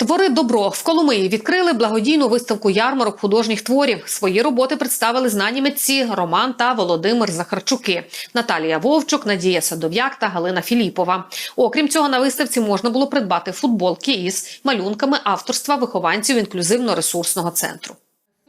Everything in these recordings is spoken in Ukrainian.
Твори добро в Коломиї відкрили благодійну виставку ярмарок художніх творів. Свої роботи представили знані митці Роман та Володимир Захарчуки, Наталія Вовчук, Надія Садов'як та Галина Філіпова. Окрім цього, на виставці можна було придбати футболки із малюнками авторства вихованців інклюзивно-ресурсного центру.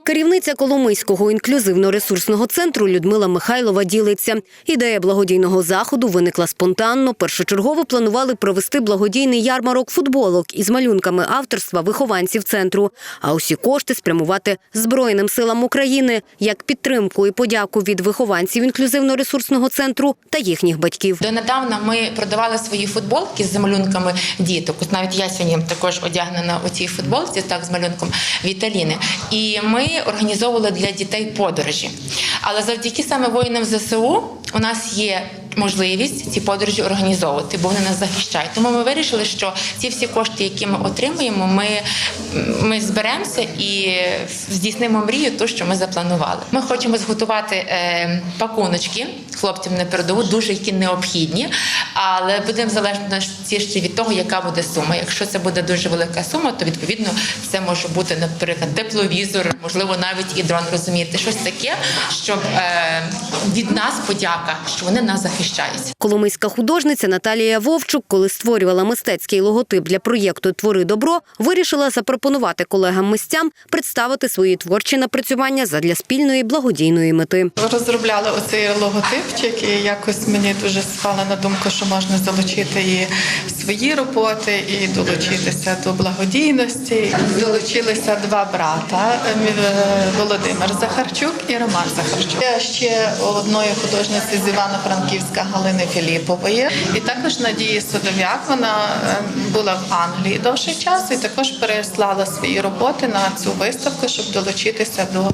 Керівниця Коломийського інклюзивно-ресурсного центру Людмила Михайлова ділиться. Ідея благодійного заходу виникла спонтанно. Першочергово планували провести благодійний ярмарок футболок із малюнками авторства вихованців центру, а усі кошти спрямувати Збройним силам України як підтримку і подяку від вихованців інклюзивно-ресурсного центру та їхніх батьків. Донедавна ми продавали свої футболки з малюнками діток. Навіть я також одягнена у цій футболці, так з малюнком Віталіни. І ми організовували для дітей подорожі. Але завдяки саме воїнам ЗСУ у нас є. Можливість ці подорожі організовувати, бо вони нас захищають. Тому ми вирішили, що ці всі кошти, які ми отримуємо, ми, ми зберемося і здійснимо мрію, ту, що ми запланували. Ми хочемо зготувати е, пакуночки хлопцям на передову, дуже які необхідні, але будемо залежності ще від того, яка буде сума. Якщо це буде дуже велика сума, то відповідно це може бути, наприклад, тепловізор, можливо, навіть і дрон. Розумієте, щось таке, щоб е, від нас подяка, що вони нас захищають. Коломийська художниця Наталія Вовчук, коли створювала мистецький логотип для проєкту Твори добро, вирішила запропонувати колегам-мистцям представити свої творчі напрацювання задля спільної благодійної мети. Розробляли оцей логотипчик, і якось мені дуже спала на думку, що можна залучити і свої роботи, і долучитися до благодійності. Долучилися два брата е, Володимир Захарчук і Роман Захарчук. Я ще одної художниці з Івано-Франківська Галини Філіпової, і також Надії Садов'як. Вона е, була в Англії довший час і також переслала свої роботи на цю виставку, щоб долучитися до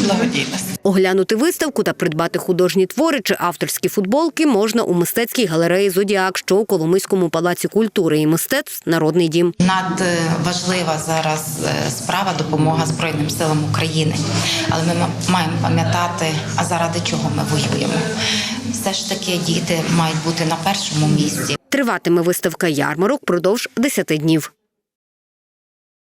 благодійності. Оглянути виставку та придбати художні твори чи авторські футболки можна у мистецькій галереї Зодіак, що у Коломийському палаці культури і мистецтв Народний дім. надважлива зараз е, справа допомога Збройним силам України. Але ми маємо пам'ятати, а заради чого ми воюємо. Все ж таки діти мають бути на першому місці. Триватиме виставка ярмарок продовж 10 днів.